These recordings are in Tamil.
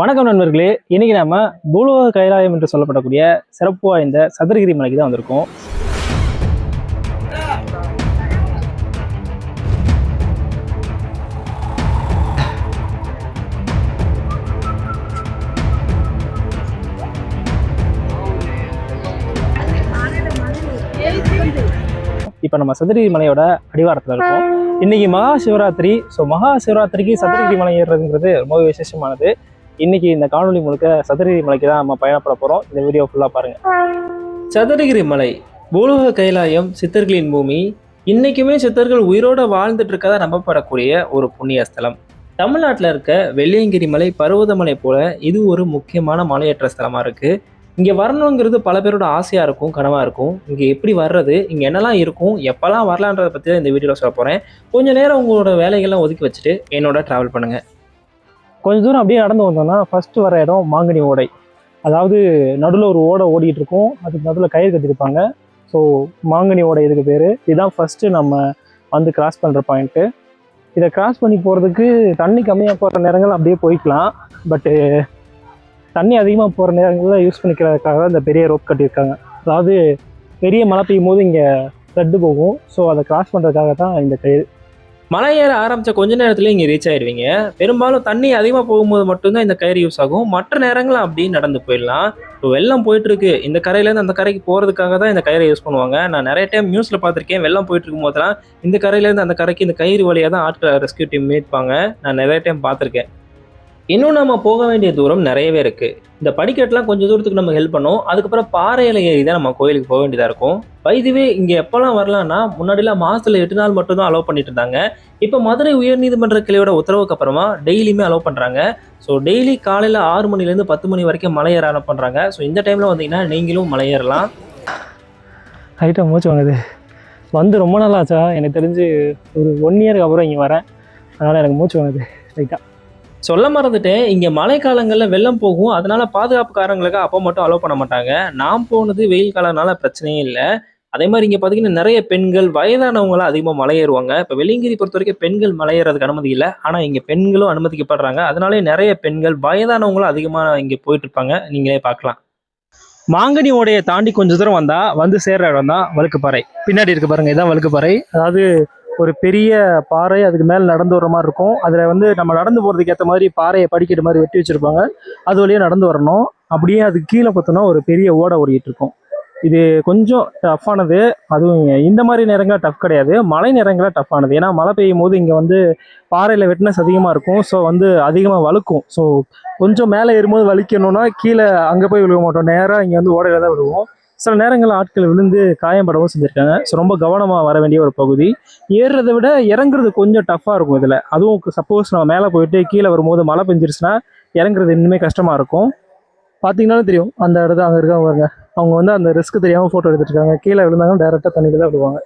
வணக்கம் நண்பர்களே. இன்னைக்கு நாம பூலோக கைலாயம் என்று சொல்லப்படக்கூடிய சிறப்பு வாய்ந்த சதுரகிரி மலைக்கு தான் வந்திருக்கோம். இப்போ நம்ம சதுரகிரி மலையோட அடிவாரத்தில் இருக்கோம். இன்னைக்கு மகா சிவராத்திரி. ஸோ மகா சிவராத்திரிக்கு சதுரகிரி மலை ஏறுறதுங்கிறது ரொம்ப விசேஷமானது. இன்னைக்கு இந்த காணொலி முழுக்க சதுரகிரி மலைக்கு தான் நம்ம பயணப்பட போகிறோம் இந்த வீடியோ ஃபுல்லாக பாருங்க. சதுரகிரி மலை பூலோக கைலாயம் சித்தர்களின் பூமி இன்னைக்குமே சித்தர்கள் உயிரோட வாழ்ந்துட்டு இருக்கதா நம்பப்படக்கூடிய ஒரு புண்ணிய ஸ்தலம். தமிழ்நாட்டில் இருக்க வெள்ளியங்கிரி மலை பருவதமலை போல இது ஒரு முக்கியமான மலையேற்ற ஸ்தலமாக இருக்குது இங்கே வரணுங்கிறது பல பேரோட ஆசையாக இருக்கும் கனவாக இருக்கும். இங்கே எப்படி வர்றது இங்கே என்னெல்லாம் இருக்கும் எப்போல்லாம் வரலான்றதை பற்றி தான் இந்த வீடியோவில் சொல்ல போகிறேன் கொஞ்சம் நேரம் உங்களோட வேலைகள்லாம் ஒதுக்கி வச்சுட்டு என்னோட ட்ராவல் பண்ணுங்கள் கொஞ்சம் தூரம் அப்படியே நடந்து வந்தோம்னா ஃபஸ்ட்டு வர இடம் மாங்கனி ஓடை. அதாவது நடுவில் ஒரு ஓடை ஓடிட்டு இருக்கும். அதுக்கு நடுவில் கயிறு கட்டியிருப்பாங்க. ஸோ மாங்கனி ஓடை இதுக்கு பேர். இதுதான் ஃபஸ்ட்டு நம்ம வந்து கிராஸ் பண்ணுற பாயிண்ட்டு இதை கிராஸ் பண்ணி போகிறதுக்கு தண்ணி கம்மியாக போகிற நேரங்கள் அப்படியே போய்க்கலாம். பட்டு தண்ணி அதிகமாக போகிற நேரங்களில் யூஸ் பண்ணிக்கிறதுக்காக தான் இந்த பெரிய ரோப் கட்டியிருக்காங்க. அதாவது பெரிய மழை பெய்யும் போது இங்கே ஃப்ளட்டு போகும். ஸோ அதை கிராஸ் பண்ணுறதுக்காக தான் இந்த கயிறு. மலை ஏற ஆரம்பிச்ச கொஞ்ச நேரத்துல இங்க ரீச் ஆயிடுவீங்க பெரும்பாலும் தண்ணி அதிகமா போகும்போது மட்டும்தான் இந்த கயிறு யூஸ் ஆகும். மற்ற நேரங்களும் அப்படியே நடந்து போயிடலாம். இப்போ வெள்ளம் போயிட்டு இருக்கு இந்த கரையில இருந்து அந்த கரைக்கு போறதுக்காக தான் இந்த கயிறை யூஸ் பண்ணுவாங்க. நான் நிறைய டைம் நியூஸ்ல பார்த்துருக்கேன். வெள்ளம் போயிட்டு இருக்கும் போதெல்லாம் இந்த கரையில இருந்து அந்த கரைக்கு இந்த கயிறு வழியா தான் ஆட்களை ரெஸ்கியூ டீம் மீட்பாங்க. நான் நிறைய டைம் பார்த்துருக்கேன். இன்னும் நம்ம போக வேண்டிய தூரம் நிறையவே இருக்குது இந்த படிக்கட்டுலாம் கொஞ்சம் தூரத்துக்கு நம்ம ஹெல்ப் பண்ணோம். அதுக்கப்புறம் பாறையில ஏறி தான் நம்ம கோயிலுக்கு போக வேண்டியதாக இருக்கும். வைதுவே இங்கே எப்போல்லாம் வரலான்னா முன்னாடிலாம் மாதத்தில் எட்டு நாள் மட்டும் தான் அலோவ் பண்ணிட்டு இருந்தாங்க. இப்போ மதுரை உயர்நீதிமன்ற கிளையோட உத்தரவுக்கு அப்புறமா டெய்லியுமே அலோவ் பண்ணுறாங்க ஸோ டெய்லி காலையில் ஆறு மணிலேருந்து பத்து மணி வரைக்கும் மலை ஏற அலோவ் பண்ணுறாங்க ஸோ இந்த டைமில் வந்தீங்கன்னா நீங்களும் மலை ஏறலாம். ஹைட்டாக மூச்சு வாங்குது. வந்து ரொம்ப நாள் ஆச்சா? எனக்கு தெரிஞ்சு ஒரு ஒன் இயருக்கு அப்புறம் இங்கே வரேன். அதனால் எனக்கு மூச்சு வாங்குது. ரைட்டாக சொல்ல மறந்துட்டேன். இங்கே மழைக்காலங்களில் வெள்ளம் போகும். அதனால பாதுகாப்புக்காரங்களுக்கு அப்போ மட்டும் அலோவ் பண்ண மாட்டாங்க. நான் போனது வெயில் காலம்னால பிரச்சனையே இல்லை. அதே மாதிரி இங்கே பார்த்தீங்கன்னா நிறைய பெண்கள் வயதானவங்களாம் அதிகமாக மலை ஏறுவாங்க இப்போ வெளியங்கிரி பொறுத்த வரைக்கும் பெண்கள் மலையேறதுக்கு அனுமதி இல்லை. ஆனால் இங்கே பெண்களும் அனுமதிக்கப்படுறாங்க. அதனாலே நிறைய பெண்கள் வயதானவங்களும் அதிகமாக இங்கே போயிட்டு இருப்பாங்க. நீங்களே பார்க்கலாம். மாங்கனி ஓடையை தாண்டி கொஞ்சம் தூரம் வந்தால் வந்து சேர்ற இடம் தான் வழுக்குப்பாறை. பின்னாடி இருக்கு பாருங்க இதான் வழுக்குப்பாறை. அதாவது ஒரு பெரிய பாறை அதுக்கு மேலே நடந்து வர மாதிரி இருக்கும். அதில் வந்து நம்ம நடந்து போகிறதுக்கு ஏற்ற மாதிரி பாறையை படிக்கட்டு மாதிரி வெட்டி வச்சுருப்பாங்க. அது வழியாக நடந்து வரணும். அப்படியே அதுக்கு கீழே பார்த்தோன்னா ஒரு பெரிய ஓடை ஓடிக்கிட்டு இருக்கும். இது கொஞ்சம் டஃப்பானது அதுவும் இந்த மாதிரி நேரங்களில் டஃப் கிடையாது. மழை நேரங்களில் டஃப்பானது ஏன்னா மழை பெய்யும் போது இங்கே வந்து பாறையில் வெட்னஸ் அதிகமாக இருக்கும். ஸோ வந்து அதிகமாக வழுக்கும். ஸோ கொஞ்சம் மேலே ஏறும்போது வலிக்கணும்னா கீழே அங்கே போய் விழுக மாட்டோம். நேராக இங்கே வந்து ஓடையில் தான் விழுவோம். சில நேரங்களில் ஆட்கள் விழுந்து காயம்படவும் செஞ்சுருக்காங்க. ஸோ ரொம்ப கவனமாக வர வேண்டிய ஒரு பகுதி. ஏறுறதை விட இறங்குறது கொஞ்சம் டஃப்பாக இருக்கும் இதில். அதுவும் சப்போஸ் நம்ம மேலே போயிட்டு கீழே வரும்போது மழை பெஞ்சிருச்சுன்னா இறங்குறது இன்னுமே கஷ்டமாக இருக்கும். பார்த்தீங்கன்னாலும் தெரியும். அந்த இடத்துல அங்கே இருக்காங்க பாருங்க. அவங்க வந்து அந்த ரிஸ்க் தெரியாமல் ஃபோட்டோ எடுத்துருக்காங்க இருக்காங்க. கீழே விழுந்தாங்கன்னா டேரெக்டாக தண்ணியில் தான் விடுவாங்க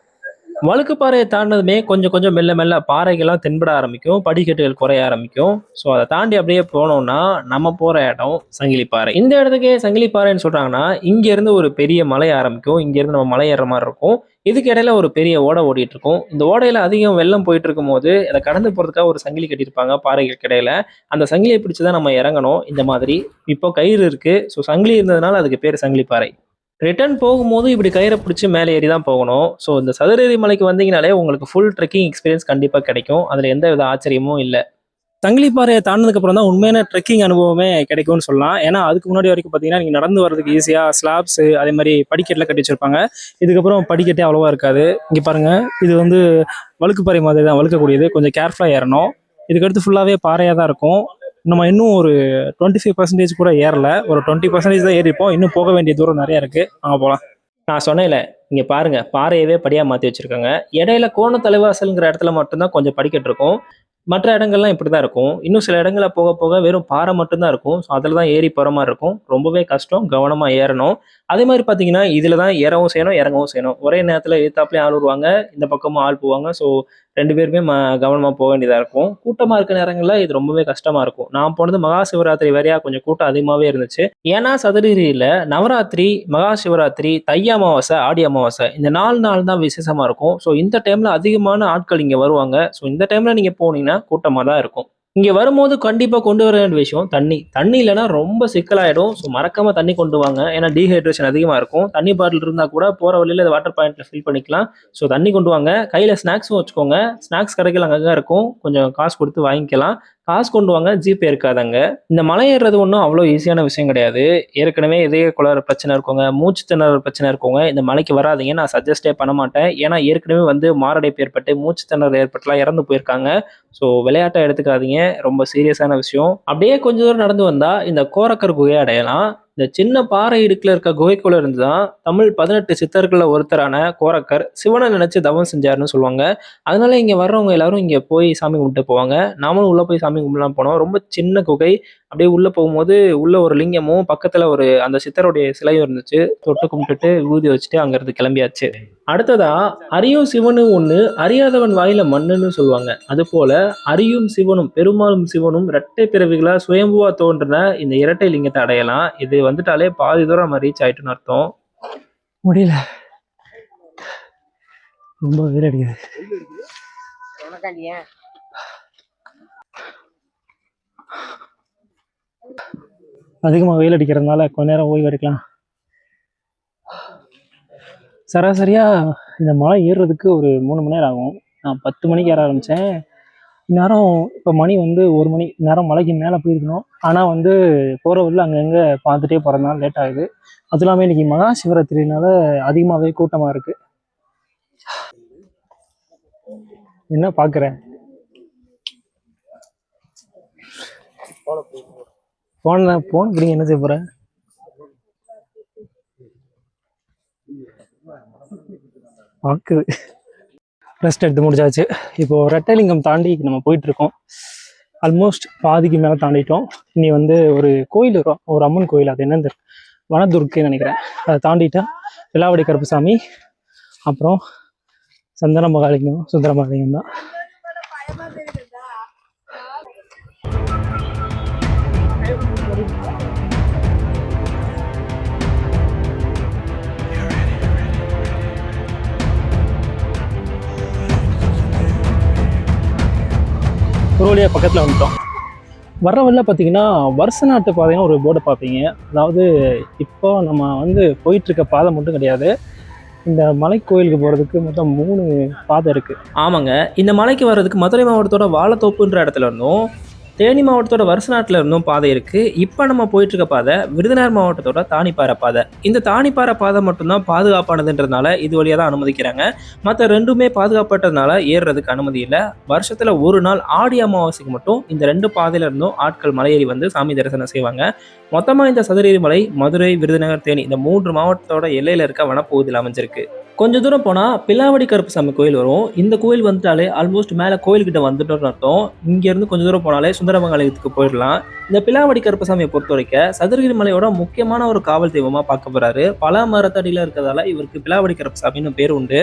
வழுக்கு பாறையை தாண்டினதுமே கொஞ்சம் கொஞ்சம் மெல்ல மெல்ல பாறைகள்லாம் தென்பட ஆரம்பிக்கும் படிக்கட்டுகள் குறைய ஆரம்பிக்கும். ஸோ அதை தாண்டி அப்படியே போனோம்னா நம்ம போகிற இடம் சங்கிலி பாறை இந்த இடத்துக்கே சங்கிலி பாறைன்னு சொல்கிறாங்கன்னா இங்கேருந்து ஒரு பெரிய மலை ஆரம்பிக்கும். இங்கேருந்து நம்ம மலை ஏற மாதிரி இருக்கும். இதுக்கு இடையில ஒரு பெரிய ஓடை ஓடிட்டு இருக்கும். இந்த ஓடையில அதிகம் வெள்ளம் போயிட்டு இருக்கும் போது அதை கடந்து போகிறதுக்காக ஒரு சங்கிலி கட்டியிருப்பாங்க பாறைகளுக்கு இடையில. அந்த சங்கிலியை பிடிச்சி தான் நம்ம இறங்கணும். இந்த மாதிரி இப்போ கயிறு இருக்கு. ஸோ சங்கிலி இருந்ததுனால அதுக்கு பேர் சங்கிலி பாறை ரிட்டர்ன் போகும்போது இப்படி கயிறை பிடிச்சி மேலே ஏறி தான் போகணும். ஸோ இந்த சதுரேரி மலைக்கு வந்தீங்கனாலே உங்களுக்கு ஃபுல் ட்ரெக்கிங் எக்ஸ்பீரியன்ஸ் கண்டிப்பாக கிடைக்கும். அதில் எந்த வித ஆச்சரியமும் இல்லை. தங்கிலிப்பாறையை தாண்டினதுக்கப்புறம் தான் உண்மையான ட்ரெக்கிங் அனுபவமே கிடைக்கும்னு சொல்லலாம். ஏன்னா அதுக்கு முன்னாடி வரைக்கும் பார்த்தீங்கன்னா நீங்கள் நடந்து வரதுக்கு ஈஸியாக ஸ்லாப்ஸு அதே மாதிரி படிக்கட்டில் கட்டி வச்சிருப்பாங்க. இதுக்கப்புறம் படிக்கட்டே அவ்வளோவா இருக்காது. இங்கே பாருங்கள் இது வந்து வழுக்குப்பாறை மாதிரி தான் வழுக்கக்கூடியது. கொஞ்சம் கேர்ஃபுல்லாக ஏறணும். இதுக்கடுத்து ஃபுல்லாகவே பாறையாக தான் இருக்கும். நம்ம இன்னும் ஒரு டுவெண்ட்டி ஃபைவ் பர்சன்டேஜ் கூட ஏறல. ஒரு டுவெண்ட்டி பர்சன்டேஜ் தான் ஏறிப்போம் இன்னும் போக வேண்டிய தூரம் நிறைய இருக்குது அங்கே போகலாம் நான் சொன்னேன்ல இங்கே பாருங்க பாறையவே படியாக மாற்றி வச்சிருக்காங்க. இடையில கோண தலைவாசல்ங்கிற இடத்துல மட்டும்தான் கொஞ்சம் படிக்கட்டு இருக்கும். மற்ற இடங்கள்லாம் இப்படி தான் இருக்கும். இன்னும் சில இடங்களில் போக போக வெறும் பாறை மட்டும்தான் இருக்கும். ஸோ அதில் தான் ஏறி போகிற மாதிரி இருக்கும். ரொம்பவே கஷ்டம் கவனமாக ஏறணும். அதே மாதிரி பார்த்தீங்கன்னா இதில் தான் ஏறவும் செய்யணும் இறங்கவும் செய்யணும். ஒரே நேரத்தில் எதிர்த்தாப்புலேயும் ஆள் வருவாங்க இந்த பக்கமும் ஆள் போவாங்க. ஸோ ரெண்டு பேருமே ம கவனமாக போக வேண்டியதாக இருக்கும். கூட்டமாக இருக்க நேரங்களில் இது ரொம்பவே கஷ்டமாக இருக்கும். நான் போனது மகா சிவராத்திரி வரையா கொஞ்சம் கூட்டம் அதிகமாகவே இருந்துச்சு. ஏன்னா சதுரகிரியில் நவராத்திரி மகா சிவராத்திரி தை அமாவாசை ஆடி அமாவாசை. இந்த நாலு நாள் தான் விசேஷமாக இருக்கும். ஸோ இந்த டைமில் அதிகமான ஆட்கள் இங்கே வருவாங்க. ஸோ இந்த டைமில் நீங்கள் போனீங்கன்னா கூட்டமாக தான் இருக்கும். இங்கே வரும்போது கண்டிப்பாக கொண்டு வர வேண்டிய விஷயம் தண்ணி. தண்ணி இல்லைன்னா ரொம்ப சிக்கலாயிடும். ஸோ மறக்காமல் தண்ணி கொண்டு வாங்க. ஏன்னா டீஹைட்ரேஷன் அதிகமாக இருக்கும். தண்ணி பாட்டில் இருந்தால் கூட போகிற வழியில் வாட்டர் பாயிண்ட்டில் ஃபில் பண்ணிக்கலாம். ஸோ தண்ணி கொண்டு வாங்க. கையில் ஸ்நாக்ஸும் வச்சுக்கோங்க. ஸ்நாக்ஸ் கடைகள் அங்கங்கே இருக்கும். கொஞ்சம் காசு கொடுத்து வாங்கிக்கலாம். காசு கொண்டு வாங்க ஜிபே இருக்காதாங்க இந்த மலை ஏறுறது ஒன்றும் அவ்வளோ ஈஸியான விஷயம் கிடையாது. ஏற்கனவே இதய குளர் பிரச்சனை இருக்கவங்க மூச்சு திணறல் பிரச்சனை இருக்கவங்க இந்த மலைக்கு வராதிங்க நான் சஜஸ்டே பண்ண மாட்டேன். ஏன்னா ஏற்கனவே வந்து மாரடைப்பு ஏற்பட்டு மூச்சு திணறல் ஏற்பட்டுலாம் இறந்து போயிருக்காங்க. ஸோ விளையாட்டை எடுத்துக்காதீங்க ரொம்ப சீரியஸான விஷயம். அப்படியே கொஞ்ச தூரம் நடந்து வந்தால் இந்த கோரக்கர் குகையை அடையலாம். இந்த சின்ன பாறை இடுக்கில் இருக்க குகைக்குள்ள இருந்து தான் தமிழ் பதினெட்டு சித்தர்களில் ஒருத்தரான கோரக்கர் சிவனை நினைச்சு தவம் செஞ்சாருன்னு சொல்லுவாங்க. அதனால இங்கே வர்றவங்க எல்லாரும் இங்கே போய் சாமி கும்பிட்டு போவாங்க. நாமளும் உள்ளே போய் சாமி கும்பிடலாம் போனோம். ரொம்ப சின்ன குகை. அப்படியே உள்ளே போகும்போது உள்ள ஒரு லிங்கமும் பக்கத்தில் ஒரு அந்த சித்தருடைய சிலையும் இருந்துச்சு. தொட்டு கும்பிட்டுட்டு ஊதி வச்சுட்டு அங்கேருந்து கிளம்பியாச்சு. அடுத்ததா அரியும் சிவனும் ஒன்று அறியாதவன் வாயில மண்ணுன்னு சொல்லுவாங்க. அதுபோல அரியும் சிவனும் பெருமாளும் சிவனும் இரட்டை பிறவிகளா சுயம்புவா தோன்றின இந்த இரட்டை லிங்கத்தை அடையலாம். இது வந்துட்டாலே பாதி தூரம் நம்ம ரீச் ஆயிட்டுன்னு அர்த்தம். முடியல. ரொம்ப வெயில் அடிக்குது. அதிகமாக வெயில் அடிக்கிறதுனால கொஞ்ச நேரம் ஓய்வு எடுக்கலாம். சராசரியாக இந்த மலை ஏறுறதுக்கு ஒரு மூணு மணி நேரம் ஆகும். நான் பத்து மணிக்கு ஏற ஆரம்பித்தேன் இந்நேரம் இப்போ மணி வந்து ஒரு மணி நேரம் மலைக்கு மேலே போயிருக்கணும். ஆனால் வந்து போகிற வழியில் அங்கங்கே பார்த்துட்டே போகிறதுனால லேட் ஆகுது. அதுவும் இல்லாமல் இன்னைக்கு மகா சிவராத்திரினால அதிகமாகவே கூட்டமாக இருக்குது என்ன பார்க்குறேன் போன போன பிடிங்க என்ன செய்ய போற? பார்க்குது ரெஸ்ட் எடுத்து முடிச்சாச்சு. இப்போ ரெட்டலிங்கம் தாண்டி நம்ம போயிட்டு இருக்கோம் ஆல்மோஸ்ட் பாதிக்கு மேலே தாண்டிட்டோம். இனி வந்து ஒரு கோயில் வரும். ஒரு அம்மன் கோயில் அது என்னன்னு தெரியல. வனதுர்க்கைன்னு நினைக்கிறேன். அதை தாண்டிட்டா விலாவடி கருப்புசாமி அப்புறம் சந்தன மகாலிங்கம் சுந்தர மகாலிங்கம் தான். வழியாக பக்கத்தில் வந்துட்டோம். வர்ற வழியில் பார்த்தீங்கன்னா வருஷ நாட்டு பாதைன்னு ஒரு போர்டை பார்ப்பீங்க. அதாவது இப்போ நம்ம வந்து போயிட்டுருக்க பாதை மட்டும் கிடையாது. இந்த மலைக்கோயிலுக்கு போகிறதுக்கு மொத்தம் மூணு பாதை இருக்குது ஆமாங்க. இந்த மலைக்கு வர்றதுக்கு மதுரை மாவட்டத்தோட வாழைத்தோப்புன்ற இடத்துல இருந்தும். தேனி மாவட்டத்தோட வருஷநாட்டில் இருந்தும் பாதை இருக்குது இப்போ நம்ம போயிட்டுருக்க பாதை விருதுநகர் மாவட்டத்தோட தானிப்பாறை பாதை. இந்த தானிப்பாறை பாதை மட்டும்தான் பாதுகாப்பானதுன்றதுனால இது வழியாக தான் அனுமதிக்கிறாங்க. மற்ற ரெண்டுமே பாதுகாப்பட்டதுனால ஏறுறதுக்கு அனுமதி இல்லை. வருஷத்தில் ஒரு நாள் ஆடி அமாவாசைக்கு மட்டும் இந்த ரெண்டு பாதையில இருந்தும் ஆட்கள் மலையேறி வந்து சாமி தரிசனம் செய்வாங்க. மொத்தமாக இந்த சதுரேரி மலை மதுரை விருதுநகர் தேனி இந்த மூன்று மாவட்டத்தோட எல்லையில் இருக்க வனப்பகுதியில் அமைஞ்சிருக்கு. கொஞ்ச தூரம் போனால் பிலாவடி கருப்புசாமி கோயில் வரும். இந்த கோயில் வந்துட்டாலே ஆல்மோஸ்ட் மேலே கோயில்கிட்ட வந்துட்டோம்னு அர்த்தம். இங்கேருந்து கொஞ்சம் தூரம் போனாலே சுந்தரமங்கலத்துக்கு போயிடலாம். இந்த பிலாவடி கருப்பசாமியை பொறுத்த வரைக்கும் சதுரகிரி மலையோட முக்கியமான ஒரு காவல் தெய்வமாக பார்க்க போகிறாரு பல மரத்தடியில் இருக்கிறதால இவருக்கு பிலாவடி கருப்பசாமின்னு பேர் உண்டு.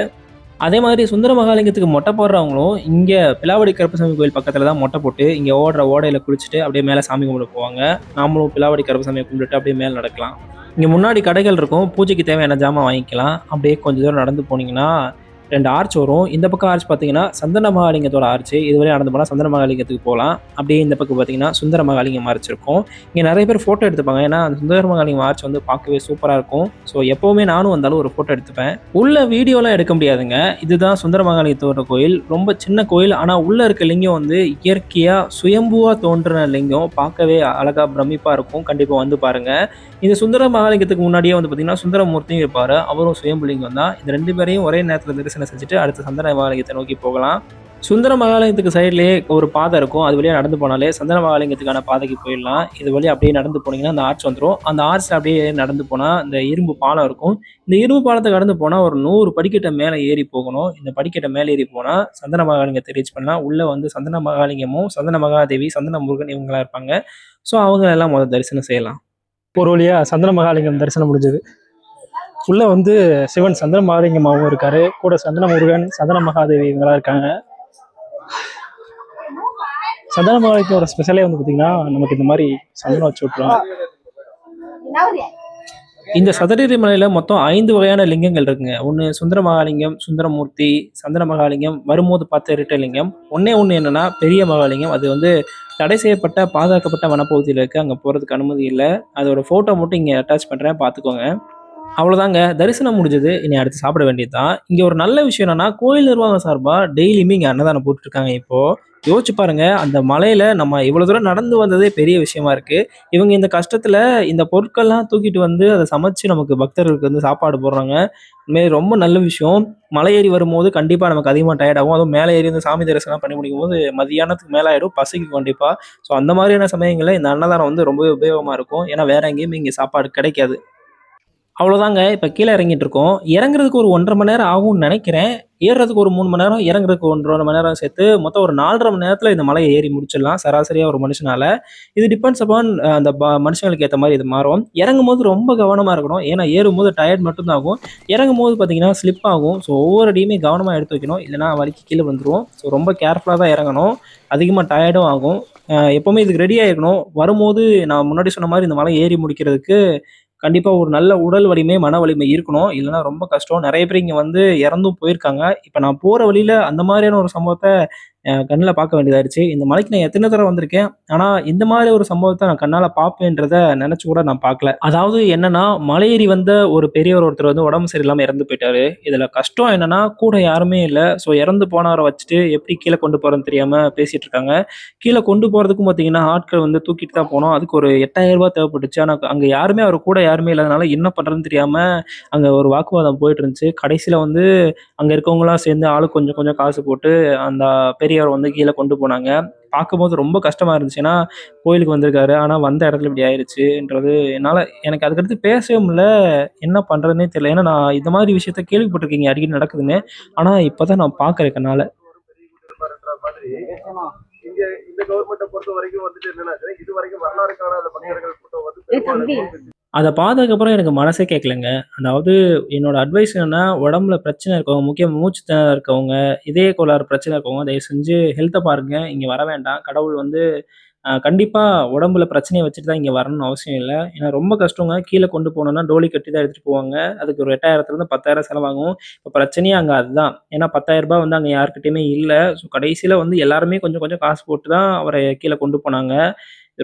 அதே மாதிரி சுந்தர மகாலிங்கத்துக்கு மொட்டை போடுறவங்களும் இங்கே பிலாவடி கருப்பசாமி கோயில் பக்கத்தில் தான் மொட்டை போட்டு இங்கே ஓடுற ஓடையில் குளிச்சுட்டு அப்படியே மேலே சாமி கும்பிட போவாங்க. நாமளும் பிலாவடி கருப்பசாமியை கும்பிட்டுட்டு அப்படியே மேலே நடக்கலாம். இங்கே முன்னாடி கடைகள் இருக்கும். பூஜைக்கு தேவையான ஜாமான் வாங்கிக்கலாம். அப்படியே கொஞ்சம் தூரம் நடந்து போனீங்கன்னா ரெண்டு ஆர்ச் வரும். இந்த பக்கம் ஆர்ச் பார்த்தீங்கன்னா சந்தன மகாலிங்கத்தோட ஆர்ச் இதுவரை நடந்து போனால் சந்தன மகாலிங்கத்துக்கு போகலாம். அப்படியே இந்த பக்கம் பார்த்தீங்கன்னா சுந்தர மகாலிங்கம் ஆர்ச் இருக்கும். இங்கே நிறைய பேர் ஃபோட்டோ எடுத்துப்பாங்க. ஏன்னா அந்த சுந்தர மகாலிங்கம் ஆர்ச் வந்து பார்க்கவே சூப்பராக இருக்கும். ஸோ எப்போவுமே நானும் வந்தாலும் ஒரு ஃபோட்டோ எடுத்துப்பேன். உள்ள வீடியோலாம் எடுக்க முடியாதுங்க. இதுதான் சுந்தர மகாலிங்கத்தோட கோயில். ரொம்ப சின்ன கோயில். ஆனால் உள்ளே இருக்க லிங்கம் வந்து இயற்கையாக சுயம்புவாக தோன்றின லிங்கம். பார்க்கவே அழகாக பிரமிப்பாக இருக்கும். கண்டிப்பாக வந்து பாருங்க. இந்த சுந்தர மகாலிங்கத்துக்கு முன்னாடியே வந்து பார்த்தீங்கன்னா சுந்தரமூர்த்தியும் இருப்பார். அவரும் சுயம்புலிங்கம் தான். இந்த ரெண்டு பேரையும் ஒரே நேரத்தில் தரிசனம் செஞ்சுட்டு அடுத்து சந்தன மகாலிங்கத்தை நோக்கி போகலாம். சுந்தர மகாலிங்கத்துக்கு சைட்லேயே ஒரு பாதை இருக்கும். அது வழியாக நடந்து போனாலே சந்தன மகாலிங்கத்துக்கான பாதைக்கு போயிடலாம். இது வழியாக அப்படியே நடந்து போனீங்கன்னா அந்த ஆர்ச் வந்துடும் அந்த ஆர்ச்சில் அப்படியே நடந்து போனால் இந்த இரும்பு பாலம் இருக்கும். இந்த இரும்பு பாலத்தை கடந்து போனால் ஒரு நூறு படிக்கட்டை மேலே ஏறி போகணும். இந்த படிக்கட்டை மேலே ஏறி போனால் சந்தன மகாலிங்கத்தை ரீச் பண்ணலாம். உள்ளே வந்து சந்தன மகாலிங்கமும் சந்தன மகாதேவி சந்தன முருகன் இவங்களாம் இருப்பாங்க. ஸோ அவங்களெல்லாம் முதல் தரிசனம் செய்யலாம். ஒரு வழியாக சந்தன மகாலிங்கம் தரிசனம் முடிஞ்சது. உள்ள வந்து சிவன் சந்திர மகாலிங்கமாகவும் இருக்காரு. கூட சந்தன முருகன் சந்தன மகாதேவி இவங்களாம் இருக்காங்க. சந்தன மகாலிங்கத்தோட ஸ்பெஷலே வந்து பார்த்தீங்கன்னா நமக்கு இந்த மாதிரி சந்தனம் வச்சு விட்ருவாங்க இந்த சதுரகிரி மலையில மொத்தம் ஐந்து வகையான லிங்கங்கள் இருக்குங்க. ஒன்று சுந்தர மகாலிங்கம் சுந்தரமூர்த்தி சந்தன மகாலிங்கம் வரும்போது பார்த்த இரட்டை லிங்கம். ஒன்னே ஒன்று என்னன்னா பெரிய மகாலிங்கம். அது வந்து தடை செய்யப்பட்ட பாதுகாக்கப்பட்ட வனப்பகுதியில் இருக்குது அங்கே போகிறதுக்கு அனுமதி இல்லை. அதோட ஃபோட்டோ மட்டும் இங்கே அட்டாச் பண்ணுறேன் பார்த்துக்கோங்க. அவ்வளோதாங்க தரிசனம் முடிஞ்சது. இனி அடுத்து சாப்பிட வேண்டியது தான் இங்கே ஒரு நல்ல விஷயம் என்னன்னா கோயில் நிர்வாகம் சார்பாக டெய்லியுமே இங்கே அன்னதானம் போட்டுட்ருக்காங்க இப்போது யோசிச்சு பாருங்க அந்த மலையில நம்ம இவ்வளோ தூரம் நடந்து வந்ததே பெரிய விஷயமா இருக்கு. இவங்க இந்த கஷ்டத்துல இந்த பொருட்கள்லாம் தூக்கிட்டு வந்து அதை சமைச்சு நமக்கு பக்தர்களுக்கு வந்து சாப்பாடு போடுறாங்க. உண்மையிலே ரொம்ப நல்ல விஷயம். மலை ஏறி வரும்போது கண்டிப்பாக நமக்கு அதிகமாக டயர்டாகும் அதுவும் மேலே ஏறி வந்து சாமி தரிசனம் பண்ணி முடிக்கும் போது மதியானத்துக்கு மேலே ஆயிடும் பசிக்கு கண்டிப்பாக ஸோ அந்த மாதிரியான சமயங்களில் இந்த அன்னதானம் வந்து ரொம்பவே உபயோகமாக இருக்கும். ஏன்னா வேற எங்கேயுமே இங்கே சாப்பாடு கிடைக்காது. அவ்வளோதாங்க இப்போ கீழே இறங்கிட்டு இருக்கோம் இறங்குறதுக்கு ஒரு ஒன்றரை மணி நேரம் ஆகும்னு நினைக்கிறேன். ஏறுறதுக்கு ஒரு மூணு மணி நேரம் இறங்குறதுக்கு ஒன்றரை மணி நேரம் சேர்த்து மொத்தம் ஒரு நாலரை மணி நேரத்தில் இந்த மலையை ஏறி முடிச்சிடலாம். சராசரியாக ஒரு மனுஷனால். இது டிபெண்ட்ஸ் அப்பான் அந்த ப- மனுஷங்களுக்கு ஏற்ற மாதிரி இது மாறும். இறங்கும் போது ரொம்ப கவனமாக இருக்கணும். ஏன்னா ஏறும்போது டயர்ட் மட்டும்தான் ஆகும். இறங்கும் போது பார்த்தீங்கன்னா ஸ்லிப் ஆகும். ஸோ ஒவ்வொரு அடியுமே கவனமாக எடுத்து வைக்கணும். இல்லைனா வலிக்கு கீழே வந்துடும் ஸோ ரொம்ப கேர்ஃபுல்லாக தான் இறங்கணும். அதிகமாக டயர்டும் ஆகும். எப்போவுமே இதுக்கு ரெடி ஆகிருக்கணும் வரும்போது நான் முன்னாடி சொன்ன மாதிரி இந்த மலை ஏறி முடிக்கிறதுக்கு கண்டிப்பாக ஒரு நல்ல உடல் வலிமை மன வலிமை இருக்கணும். இல்லைன்னா ரொம்ப கஷ்டம். நிறைய பேர் இங்கே வந்து இறந்தும் போயிருக்காங்க. இப்போ நான் போகிற வழியில் அந்த மாதிரியான ஒரு சம்பவத்தை கண்ணில் பார்க்க வேண்டியதாயிருச்சு. இந்த மலைக்கு நான் எத்தனை தடவை வந்திருக்கேன்? ஆனால் இந்த மாதிரி ஒரு சம்பவத்தை நான் கண்ணால் பார்ப்பேன்றத நினச்சி கூட நான் பார்க்கல. அதாவது என்னன்னா மலையேறி வந்த ஒரு பெரியவர் ஒருத்தர் வந்து உடம்பு சரியில்லாமல் இறந்து போயிட்டாரு. இதில் கஷ்டம் என்னன்னா கூட யாருமே இல்லை. ஸோ இறந்து போனவரை வச்சுட்டு எப்படி கீழே கொண்டு போகிறேன்னு தெரியாமல் பேசிட்டு இருக்காங்க. கீழே கொண்டு போகிறதுக்கும் பார்த்தீங்கன்னா ஆட்கள் வந்து தூக்கிட்டு தான் போனோம். அதுக்கு ஒரு எட்டாயிரம் ரூபாய் தேவைப்பட்டுச்சு. ஆனால் அங்கே யாருமே அவர் கூட யாருமே இல்லாதனால என்ன பண்ணுறதுன்னு தெரியாமல் அங்கே ஒரு வாக்குவாதம் போயிட்டு இருந்துச்சு. கடைசியில் வந்து அங்கே இருக்கவங்களாம் சேர்ந்து ஆளுக்கு கொஞ்சம் கொஞ்சம் காசு போட்டு அந்த பெரியவர் வந்து கீழே கொண்டு போனாங்க. பார்க்கும்போது ரொம்ப கஷ்டமாக இருந்துச்சு. ஏன்னா கோயிலுக்கு வந்திருக்காரு. ஆனால் வந்த இடத்துல இப்படி ஆயிடுச்சுன்றது என்னால் எனக்கு அதுக்கடுத்து பேசவே முடியல. என்ன பண்ணுறதுனே தெரியல. ஏன்னா நான் இந்த மாதிரி விஷயத்த கேள்விப்பட்டிருக்கீங்க. அடிக்கடி நடக்குதுன்னு. ஆனால் இப்போ தான் நான் பார்க்குறேன் இங்க இந்த கவர்மெண்ட்டை பொறுத்த வரைக்கும் வந்துட்டு என்னன்னா இது வரைக்கும் வரலாறு காணாத பக்தர்கள் கூட்டம் வந்து அதை பார்த்ததுக்கப்புறம் எனக்கு மனசே கேட்கலங்க அதாவது என்னோட அட்வைஸ் என்னன்னா உடம்புல பிரச்சனை இருக்கவங்க முக்கியம் மூச்சு திணறல் இருக்கவங்க இதய கோளாறு பிரச்சனை இருக்கவங்க தயவு செஞ்சு ஹெல்த்தை பாருங்க. இங்கே வர வேண்டாம். கடவுள் வந்து கண்டிப்பாக கண்டிப்பா உடம்புல பிரச்சனையை வச்சுட்டு தான் இங்கே வரணும்னு அவசியம் இல்லை. ஏன்னா ரொம்ப கஷ்டங்க. கீழே கொண்டு போனோம்னா டோலி கட்டி தான் எடுத்துட்டு போவாங்க. அதுக்கு ஒரு எட்டாயிரத்துலேருந்து பத்தாயிரம் செலவாகும். இப்போ பிரச்சனையே அங்கே அதுதான். ஏன்னா பத்தாயிரம் ரூபாய் வந்து அங்கே யாருக்கிட்டையுமே இல்லை. ஸோ கடைசியில் வந்து எல்லாருமே கொஞ்சம் கொஞ்சம் காசு போட்டு தான் அவரை கீழே கொண்டு போனாங்க.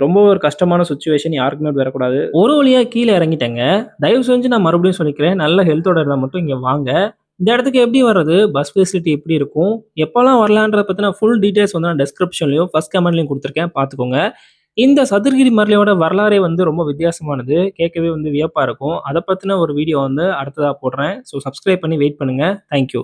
ரொம்ப ஒரு கஷ்டமான சுச்சுவேஷன் யாருக்குமே வரக்கூடாது. ஒரு வழியா கீழே இறங்கிட்டேங்க. தயவு செஞ்சு நான் மறுபடியும் சொல்லிக்கிறேன். நல்ல ஹெல்த்தோட இருந்தால் மட்டும் இங்கே வாங்க. இந்த இடத்துக்கு எப்படி வர்றது? பஸ் ஃபெசிலிட்டி எப்படி இருக்கும்? எப்போல்லாம் வரலான்றத பற்றின ஃபுல் டீட்டெயில்ஸ் வந்து நான் டெஸ்கிரிப்ஷன்லையும் ஃபர்ஸ்ட் கமெண்ட்லையும் கொடுத்துருக்கேன். பார்த்துக்கோங்க. இந்த சதுர்கிரி மரலையோட வரலாறே வந்து ரொம்ப வித்தியாசமானது. கேட்கவே வந்து வியப்பாக இருக்கும். அதை பற்றின ஒரு வீடியோ வந்து அடுத்ததாக போடுறேன். ஸோ சப்ஸ்கிரைப் பண்ணி வெயிட் பண்ணுங்கள் தேங்க்யூ